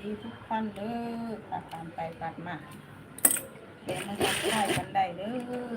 ดีทุกท่านเด้อค่ะตามไปตัดมาเดี๋ยวมาทักทายกันได้เด้อ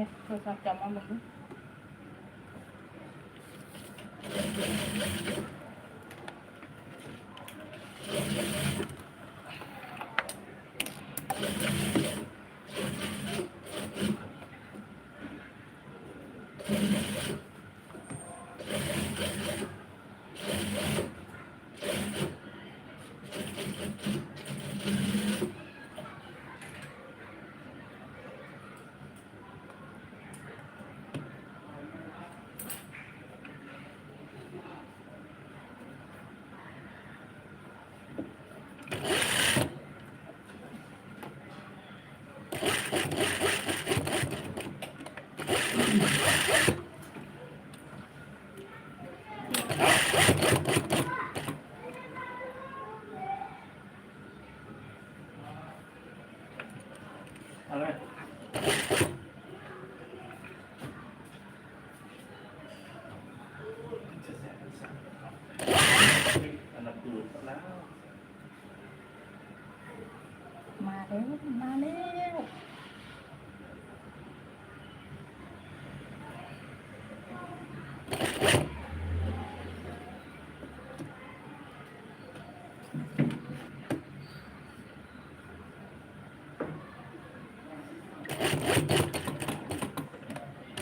ไปให้โมาบังดู เอาเลยอันดับดูดแล้ว มาแล้ว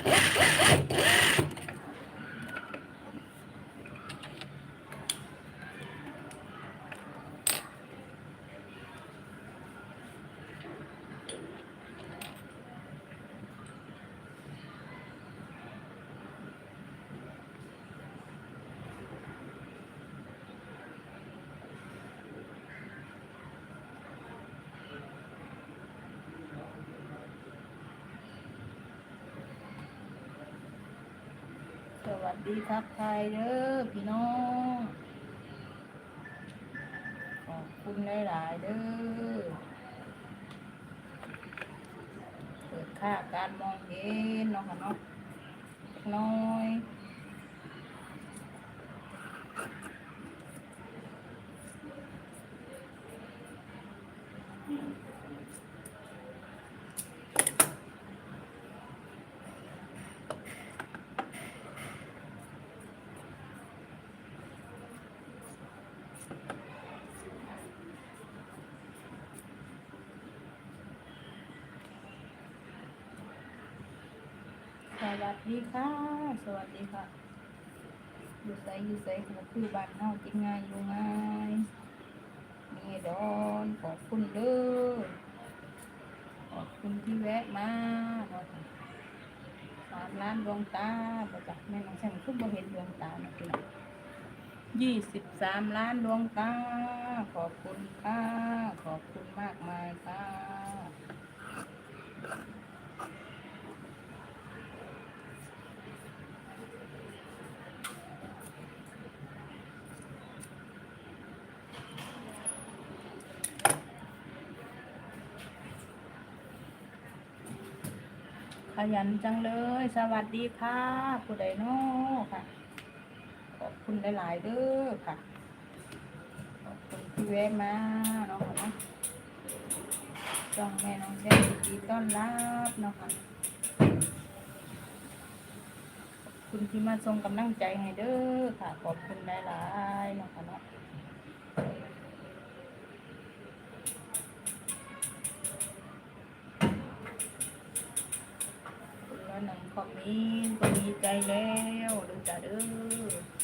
Ha ha ha! สวัสดีครับทายเด้อพี่น้อง ขอบคุณหลายๆเด้อ เปิดค่าการมองเห็นเนาะค่ะเนาะน้อย วัสดีค่ะ สวัสดีค่ะ อยู่ใสอยู่ใสก็คือบ้านเฮากินง่ายอยู่ง่ายมีดอนขอบคุณเด้อขอบคุณที่แวะมาสามล้านดวงตาประจักแม่น้องแซงคือบ่เห็นดวงตานะพี่น้องยี่สิบสามล้านดวงตา ขอบคุณค่ะ ขอบคุณมากมายค่ะ ขยันจังเลย สวัสดีค่ะ ผู้ใดโน้ค่ะ ขอบคุณหลาย ๆเด้อค่ะ ขอบคุณที่แวะมาเนาะค่ะน้องแม่น้องแจ้งดีต้อนรับเนาะค่ะคุณที่มาส่งกำลังใจให้เด้อค่ะ ขอบคุณหลายๆเนาะค่ะเนาะ คุณละหนึ่ง คอมเมนต์ก็ดีใจแล้วดูจ้าเด้อ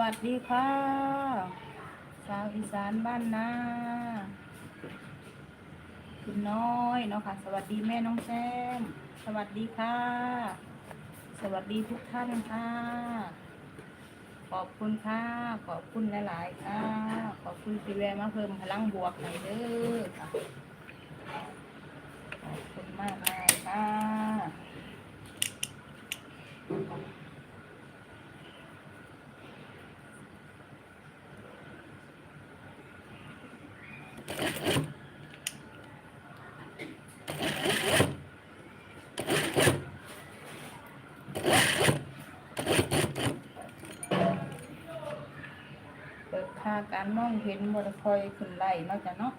วัสดีค่ะชาวอีสานบ้านนาคุณน้อยเนาะค่ะ สวัสดีแม่น้องแซม สวัสดีค่ะ สวัสดีทุกท่านค่ะ ขอบคุณค่ะ ขอบคุณหลาย ๆ ค่ะ ขอบคุณที่แวมาเพิ่มพลังบวกให้เด้อขอบคุณมากมายค่ะ เปิดค่าการมองเห็นบไดคอยขึ้นไล่นอกจากเนาะ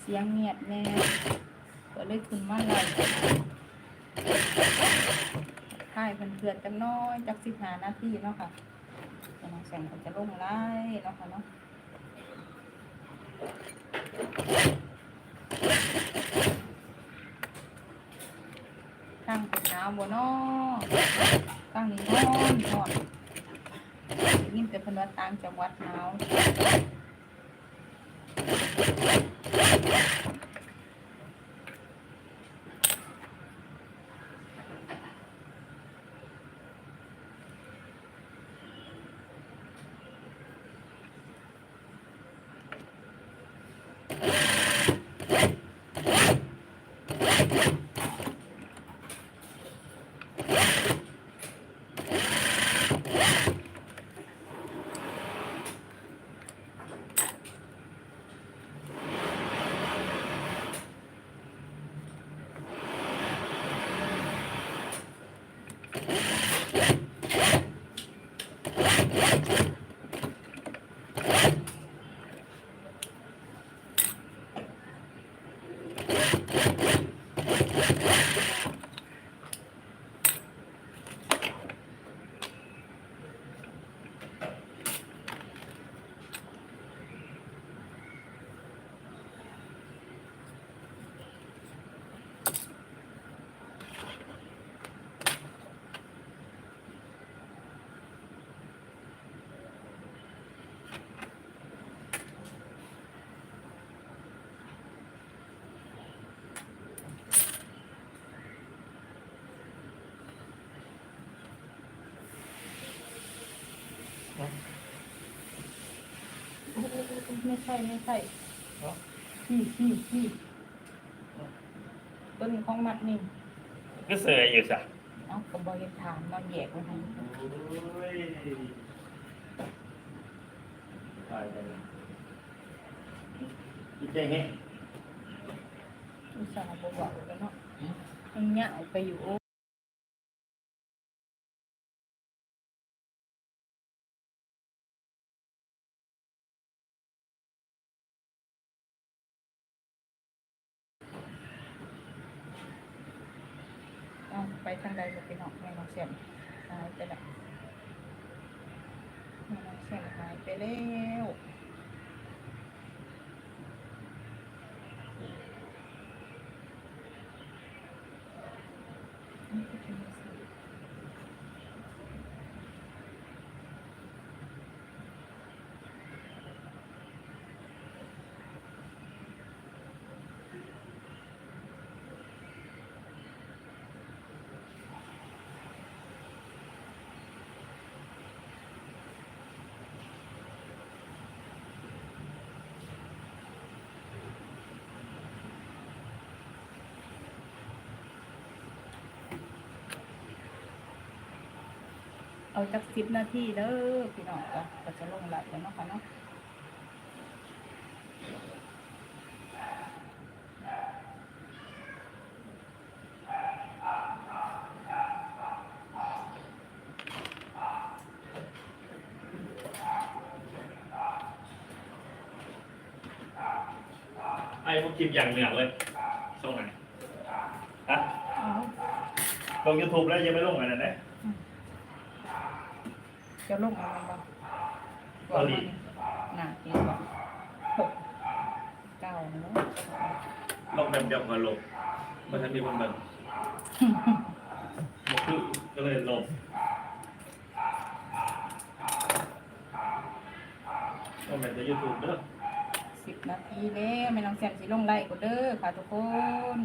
เสียงเงียบแน่ก็เลยขึ้นมาไล่ถ่ายเพื่อนๆจังน้อยจักสิบหานาทีเนาะค่ะ แสงก็จะลงไล่เนาะค่ะเนาะตั้งเป็นหนาวบ่เนาะตั้งนี่ร้อนร้อนยินแต่พนว่าต่างจังหวัดหนาว ไม่ใช่ไม่ใช่เนาะพี่พี่พี่ต้นของมัดนี่ก็เสยอยู่จ้ะเอ้ากระบอกเห็ดถามนอนแยกไว้ให้โอ้ยตายไปเลยอีใจแห้งอุตส่าห์บอกว่าแล้วเนาะมันเหงาไปอยู่ เอาไปทางใดก็ไปนอกแม่น้องเสียมหายไปแล้วแม่น้องเสียมหายไปแล้ว เอาจากสิบนาทีเด้อพี่น้องก็ก็จะลงไหลแล้วเนาะค่ะเนาะไอ้พวกคลิปอย่างเหนือเลยส่งไหนฮะเอาลงยูทูบแล้วยังไม่ลงอะไรนะ จะลงเอามันบ่บอกมันน่ะอีกบ่หกเก้าเนาะลงแบบเดียวกับลงมันจนมีคนแบบบอกคือก็เลยลบก็เหมือนจะยูทูบเด้อสิบนาทีแล้วไม่น้องแซมสีลงไล่กูเด้อค่ะทุกคน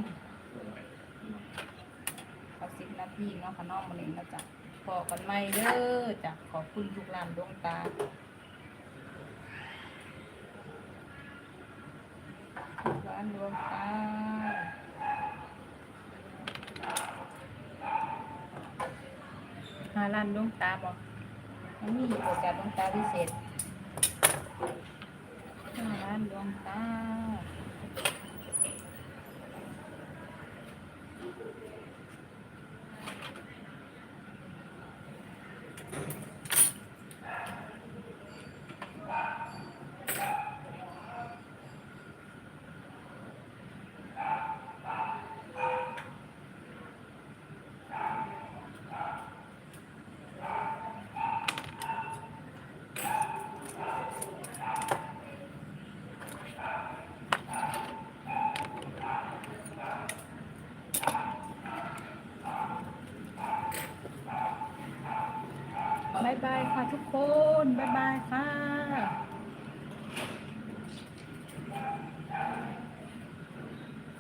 สิบนาทีเนาะค่ะน้องมาเล่นแล้วจ้ะ พอกันไม่เด้อจ้ะขอบคุณทุกลานดวงตาทุกร้านดวงตาหาร้านดวงตาบอกมันมีโอกาสดวงตาพิเศษหาล้านดวงตา ค่ะทุกคน บ๊ายบายค่ะ